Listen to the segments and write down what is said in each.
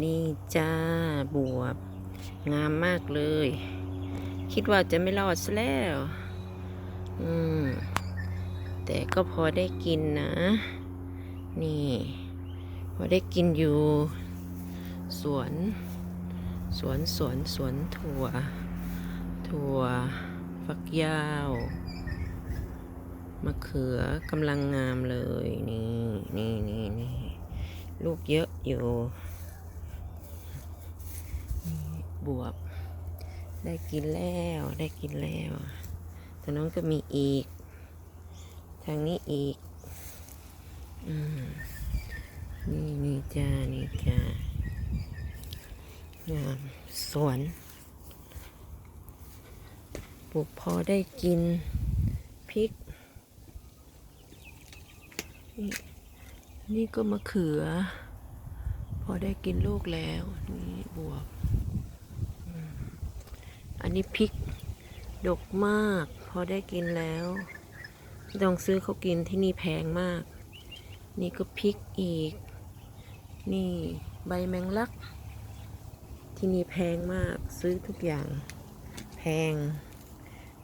นี่จ้าบวบ งามมากเลย คิดว่าจะไม่รอดซะแล้ว อืม แต่ก็พอได้กินนะ นี่ พอได้กินอยู่ สวน สวนสวนสวนถั่ว ถั่ว ฟักยาวมะเขือกำลังงามเลย นี่นี่นี่นี่ลูกเยอะอยู่ บวบ ได้กินแล้วได้กินแล้วทางน้องก็มีอีก ทางนี้อีกอนี่นี่จ้านี่จ้างามสวนปลูกพอได้กินพริก นี่ก็มะเขือ พอได้กินลูกแล้ว นี่บวบ อันนี้พริก ดกมาก พอได้กินแล้วไม่ต้องซื้อเขากินที่นี่แพงมาก นี่ก็พริกอีก นี่ใบแมงลัก ที่นี่แพงมากซื้อทุกอย่าง แพง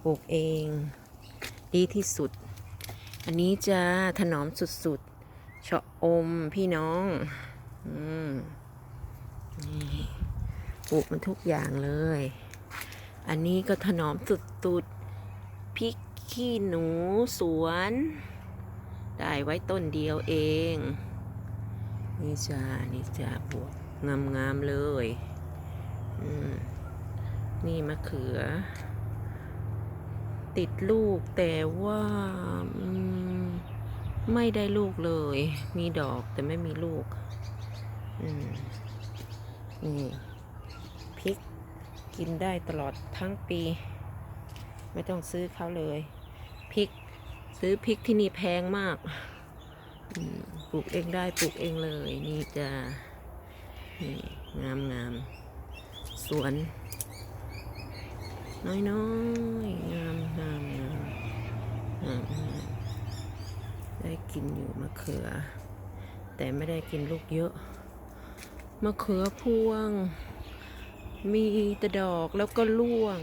ปลูกเอง ดีที่สุด อันนี้จะถนอมสุดๆชะอมพี่น้องอืมนี่ปลูกมันทุกอย่างเลย อันนี้ก็ถนอมสุดๆพริกขี้หนูสวน ได้ไว้ต้นเดียวเอง นี่จ้านี่จ้าบวกงามๆเลยนี่มะเขือ ติดลูกแต่ว่าไม่ได้ลูกเลย มีดอกแต่ไม่มีลูก อืมนี่ กินได้ตลอดทั้งปี ไม่ต้องซื้อเขาเลยพริกซื้อพริกที่นี่แพงมากปลูกเองได้ปลูกเองเลย นี่จะนี่งามงามสวน น้อยน้อยๆงามงามงามงามงามได้กินอยู่มะเขือ แต่ไม่ได้กินลูกเยอะมะเขือพวง มีแต่ดอกแล้วก็ร่วง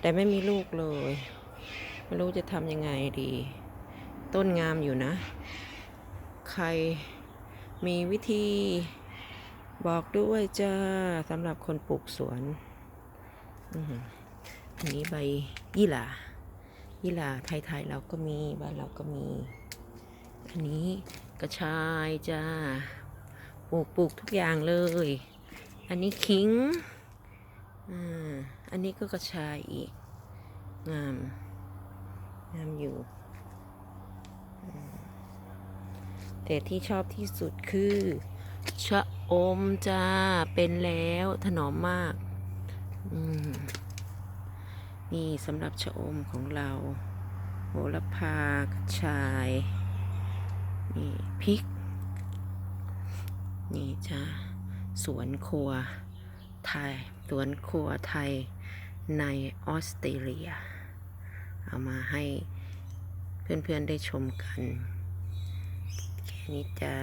แต่ไม่มีลูกเลย ไม่รู้จะทำยังไงดี ต้นงามอยู่นะ ใครมีวิธีบอกด้วยจ้าสำหรับคนปลูกสวนอืมอันนี้ใบยี่หร่ายี่หร่าไทยๆเราก็มีบ้านเราก็มี อันนี้กระชายจ้าปลูกปลูกทุกอย่างเลย อันนี้ขิงอันนี้ก็กระชายอีก งาม งามอยู่ แต่ที่ชอบที่สุดคือ ชะอมจ้า เป็นแล้วถนอมมาก นี่สำหรับชะอมของเรา โหระพากระชาย นี่พริก นี่จ้า สวนครัวไทย สวนครัวไทยในออสเตรเลีย เอามาให้เพื่อนๆได้ชมกัน แค่นี้จ้า